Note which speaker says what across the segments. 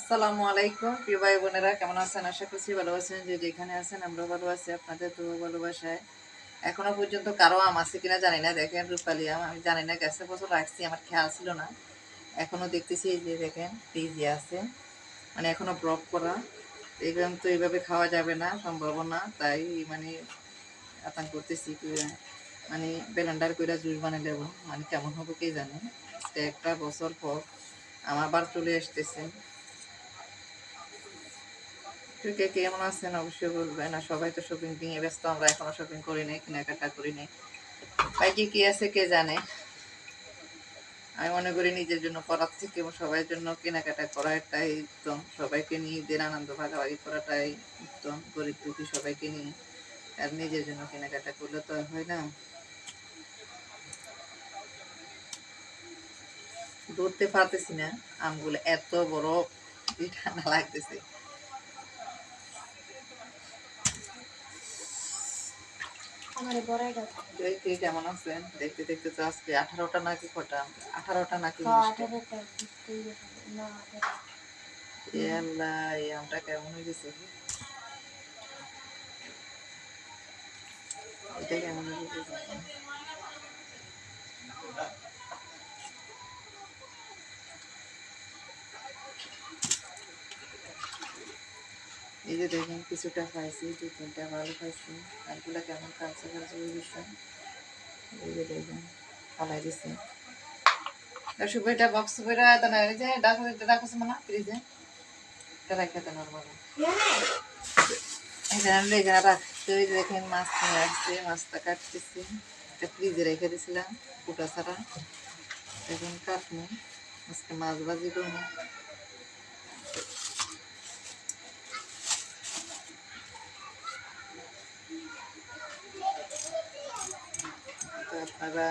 Speaker 1: আসসালামু আলাইকুম। প্রিয় ভাই বোনেরা কেমন আছেন? আশা করছি ভালো আছেন। যে যেখানে আছেন আমরা ভালো আছি। আপনাদের তো ভালোবাসায়। এখনও পর্যন্ত কারও আম আছে কিনা জানি না। দেখেন রূপালি আম, আমি জানি না, গেছে বছর রাখছি, আমার খেয়াল ছিল না। এখনও দেখতেছি এই যে দেখেন ফ্রিজে আছে। মানে এখনও ব্রক করা। এগুলো তো এইভাবে খাওয়া যাবে না, সম্ভব না। তাই মানে আতঙ্ক করতেছি মানে বেলান্ডার কইরা জুস বানিয়ে দেবো। মানে কেমন হবে কে জানে? একটা বছর পর আমার আবার চলে আসতেছে। কে কেমন আছেন অবশ্যই বলবেন। আর সবাই তো শপিং নিয়ে ব্যস্ত, আমরা এখনও শপিং করি নাই, কেনাকাটা করি নাই। তাই কি কি আছে কে জানে? আমি মনে করি নিজের জন্য করার থেকে সবাই জন্য কেনাকাটা করাটাই উত্তম। সবাইকে নিয়ে ঈদের আনন্দ, ভাগাভাগি করাটাই উত্তম। গরিব দুঃখী সবাইকে নিয়ে আর নিজের জন্য কেনাকাটা করলে তো হয় না। ধরতে পারতেছি না, আমগুলো এত বড় ঠান্ডা লাগতেছে। এই কে কেমন আছেন? দেখতে দেখতে তো আজকে আঠারোটা নাকি কটা? আঠারোটা নাকি এই আমটা কেমন হয়ে গেছে এটা কেমন হয়ে গেছে এই যে দেখেন, কিছুটা খাইছি, দু তিনটা ভালো খাইছি। আরগুলা কেমন কাঁচা কাঁচা হয়ে গেছে। এই যে দেখেন, ফালাই দিছি। শুভ বক্স বইরা দেন এই যে ডাকো ডাকো মানে ফ্রিজে এটা রাখা দেন নরমাল এখানে ওই যে দেখেন, মাছ নিয়ে আসছে মাছটা কাটতেছি। এটা ফ্রিজে রেখে দিয়েছিলাম কুটা ছাড়া। এখন কাটবো। আজকে মাছ ভাজি করব। আপনারা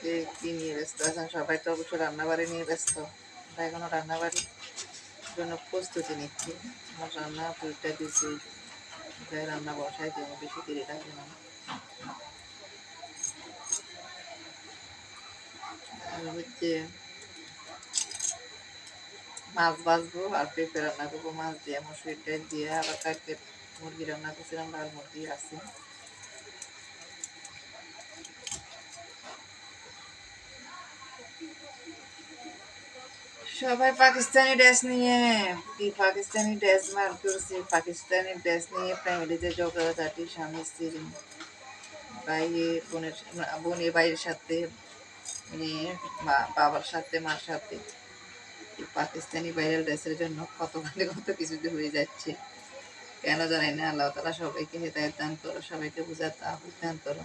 Speaker 1: কে কি নিয়ে ব্যস্ত আছেন, সবাই তো অবশ্য রান্নাবাড়ি নিয়ে ব্যস্ত। আমরা এখনও রান্নাবাড়ির জন্য প্রস্তুতি নিচ্ছি। আমার রান্না দুইটা দিয়েছি। যাই রান্না বসাই দেবো বেশি দেরি লাগবে না। আর হচ্ছে মাছ ভাজবো আর পেঁপে রান্না করব। মাছ দিয়ে মসুর ডাল দিয়ে, আবার কালকে মুরগি রান্না করছিলাম লাল মুরগি আছে। সবাই পাকিস্তানি ড্রেস নিয়ে। কি পাকিস্তানি ড্রেস মার করছে পাকিস্তানি ড্রেস নিয়ে ফ্যামিলিতে ঝগড়াঝাটি স্বামী, স্ত্রী বাইরে বোনের বোনে বাইরের সাথে মেয়ে বাবার সাথে, মার সাথে। পাকিস্তানি ভাইরাল ড্রেসের জন্য কত মানে কত কিছুতে হয়ে যাচ্ছে। কেন জানি না, আল্লাহ তালা সবাইকে হেদায়ত দান করো, সবাইকে বোঝার দান করো।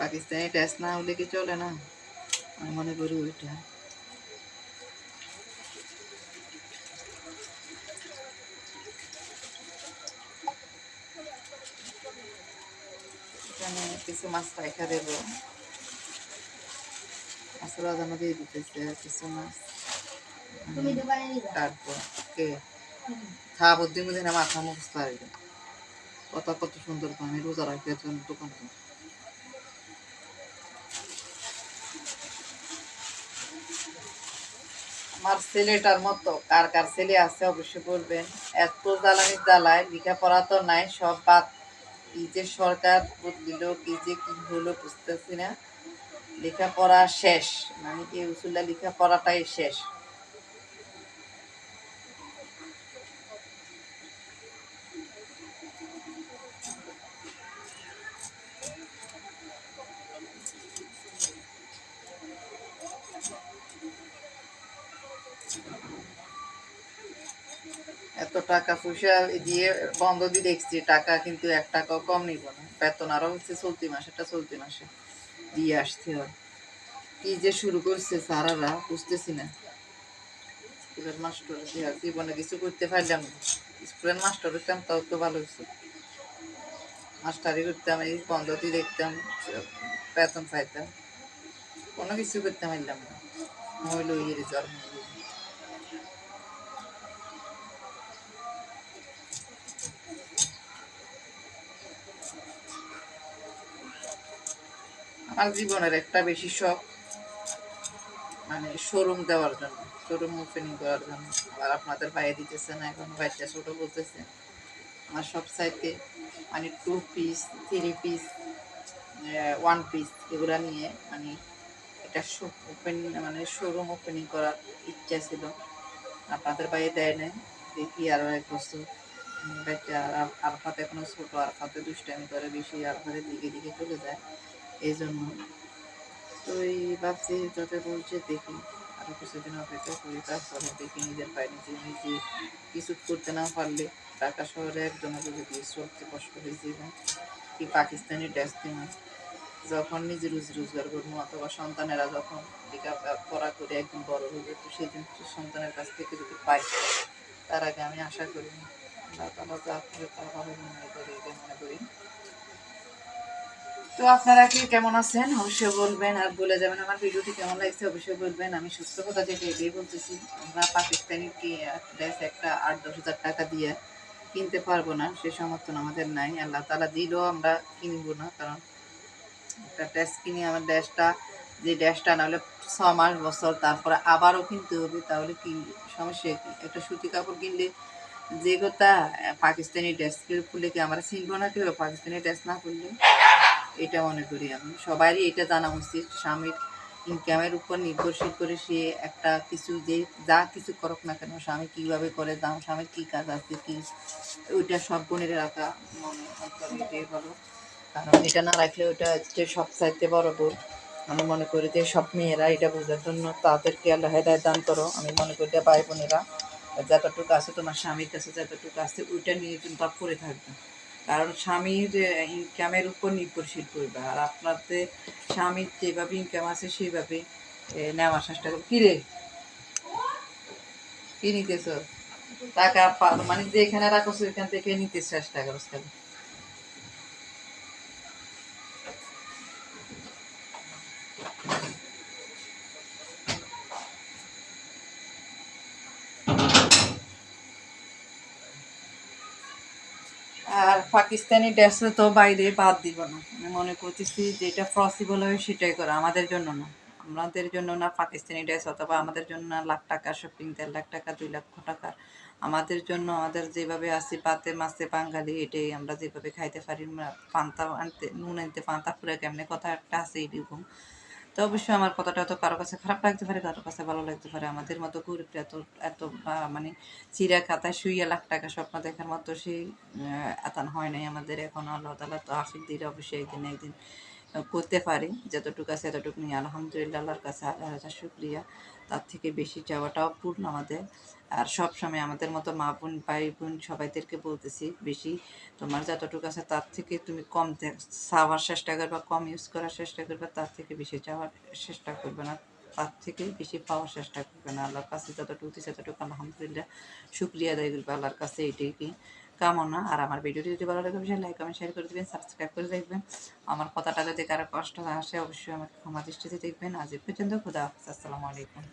Speaker 1: পাকিস্তানি ড্রেস না হলে কি চলে না? আমি মনে করি ওইটা। এখানে কিছু মাছ রাখা দেব। মাছের বাজানো দিয়ে দিতেছে কিছু মাছ। তারপর কে? খাওয়া বুদ্ধি বুদ্ধি না মাথা পারবে কত কত সুন্দর পানি রোজা রাখতে জন্য দোকান আমার ছেলেটার মতো, কার কার ছেলে আছে অবশ্যই বলবেন। এত জ্বালানি জ্বালায়, লেখাপড়া তো নাই, সব বাদ। কি যে সরকার বদলিল, কি যে কি হলো বুঝতেছি না। লেখাপড়া শেষ মানে কি উসুল্লা লেখাপড়াটাই শেষ। এত টাকা পয়সা দিয়ে বন্ধ দিয়ে দেখছি, টাকা কিন্তু এক টাকাও কম নিব না। বেতন আরও হচ্ছে চলতি মাসে, এটা চলতি মাসে দিয়ে আসতে হয়। কি যে শুরু করছে সারারা বুঝতেছি না। স্কুলের মাস্টার জীবনে কিছু করতে পারলাম না। স্কুলের মাস্টার হইতাম, তাও তো ভালো হয়েছে মাস্টারি করতাম, এই বন্ধ দিয়ে দেখতাম, বেতন পাইতাম। কোনো কিছু করতে পারলাম না। মহিল ইয়ে জন্ম আমার জীবনের একটা বেশি শখ মানে শোরুম দেওয়ার জন্য শোরুম ওপেনিং করার জন্য। আবার আপনাদের বাইরে দিতেছে না, এখন বাচ্চা ছোট বলতেছে। আমার সব সাইডে মানে two piece three piece one piece এগুলো নিয়ে মানে এটা ওপেন মানে শোরুম ওপেনিং করার ইচ্ছা ছিল। আপনাদের বাইরে দেয় নাই, দেখি আরও এক বছর। বাচ্চা আর- আরফাতে এখনও ছোট আরফাতে দুষ্টামি করে বেশি আরফাতে দিকে দিকে চলে যায়। এই জন্য। তো এই ভাবছি যত বলছে দেখি। আরও কিছুদিন অপেক্ষা করি, তারপরে দেখি নিজের পায়ে নিজে নিজে কিছু করতে না পারলে ঢাকা শহরে একজনের যদি চলতে কষ্ট হয়েছে এবং কি পাকিস্তানি ড্রেস দিব যখন নিজে রুজি রোজগার করব, অথবা সন্তানেরা যখন লেখাপড়া করে একদিন বড় হবে তো সেদিন তো সন্তানের কাছ থেকে যদি পাই, তার আগে আমি আশা করি না। তারা যা করে তা ভালো মনে করি মনে করি। তো আপনারা কি কেমন আছেন? অবশ্যই বলবেন আর বলে যাবেন আমার ভিডিওটি কেমন লাগছে, অবশ্যই বলবেন। আমি সত্য কথা থেকে এটাই বলতেছি, আমরা পাকিস্তানি কি ড্রেস একটা আট দশ হাজার টাকা দিয়ে কিনতে পারব না, সে সমর্থন আমাদের নাই। আল্লাহ তালা দিলেও আমরা কিনবো না, কারণ একটা ড্রেস কিনে আমার ড্রেসটা যে ড্রেসটা নাহলে ছ মাস বছর, তারপরে আবারও কিনতে হবে, তাহলে কি সমস্যা কি? একটা সুতি কাপড় কিনলে যে কথা, পাকিস্তানি ড্রেস খুললে কি আমরা চিনবো না কেউ? পাকিস্তানি ড্রেস না করলে এটা মনে করি আমি। সবারই এটা জানা উচিত, স্বামীর ইনকামের উপর নির্ভরশীল করে সে একটা কিছু যে যা কিছু করুক না কেন, স্বামী কীভাবে করে, দাম, স্বামীর কী কাজ আছে, কি ওইটা সব বোনের রাখা মনে অন্তরে এটাই ভালো কারণ এটা না রাখলে ওটা হচ্ছে সব চাইতে বড় ভুল। আমি মনে করি যে সব মেয়েরা এটা বোঝার জন্য তাদেরকে আল্লাহ দান করো। আমি মনে করি ভাই বোনেরা যতটুকু আছে, তোমার স্বামীর কাছে যতটুকু আছে, ওইটা নিয়ে চিন্তা করে থাকবে। কারণ স্বামীর ইনকামের উপর নির্ভরশীল করবে আর আপনাদের স্বামীর যেভাবে ইনকাম আছে, সেইভাবে নেওয়ার চেষ্টা করবে কিরে কি নিতেছ? টাকা মানে যেখানে রাখো সেখান থেকে নিতে চেষ্টা করো খালি। আর পাকিস্তানি ড্রেসে তো বাইরে বাদ দিব না। আমি মনে করতেছি যেটা পসিবল হয় সেটাই করা, আমাদের জন্য না। আমাদের জন্য না পাকিস্তানি ড্রেস অথবা আমাদের জন্য না লাখ টাকা শপিং দেড় লাখ টাকা, দুই লক্ষ টাকা। আমাদের জন্য আমাদের যেভাবে আসি পাতে মাছে বাঙালি, এটাই আমরা যেভাবে খাইতে পারি পান্তা আনতে, নুন আনতে, পান্তা ফুরে কেমনে? কথা একটা আছে এরকম তো অবশ্যই আমার কথাটা তো কারও কাছে খারাপ লাগতে পারে, কারও কাছে ভালো লাগতে পারে। আমাদের মতো গরিবরা এত এত মানে চিরা খাতায় শুইয়া লাখ টাকা স্বপ্ন দেখার মতো সেই এতান হয় নাই আমাদের। এখন আল্লাহ তালা তো আফিক দিলে অবশ্যই একদিন একদিন করতে পারি, যতটুকু আছে এতটুকু নিয়ে। আলহামদুলিল্লাহ, আল্লাহর কাছে হাজার হাজার শুক্রিয়া। তার থেকে বেশি চাওয়াটাও পূর্ণ আমাদের। আর সব সময় আমাদের মতো মা বোন, ভাই বোন সবাইদেরকে বলতেছি, বেশি তোমার যতটুকু আছে তার থেকে তুমি কম চাওয়ার চেষ্টা করবা, কম ইউজ করার চেষ্টা করবে, তার থেকে বেশি চাওয়ার চেষ্টা করবে না। তার থেকে বেশি পাওয়ার চেষ্টা করবে না। আল্লাহর কাছে যতটুকু দিচ্ছে ততটুকু আলহামদুলিল্লাহ, শুক্রিয়া আদায় করবে আল্লাহর কাছে এটাই কি কামনা আর আমার ভিডিওটি যদি ভালো লাগে, অবশ্যই লাইক কমেন্ট শেয়ার করে দেবেন সাবস্ক্রাইব করে দেখবেন। আমার কথাটা যদি কারও কষ্ট আসে, অবশ্যই আমাকে ক্ষমা দৃষ্টিতে দেখবেন। আজ পর্যন্ত, খুদা হাফিজ, আসসালামু আলাইকুম।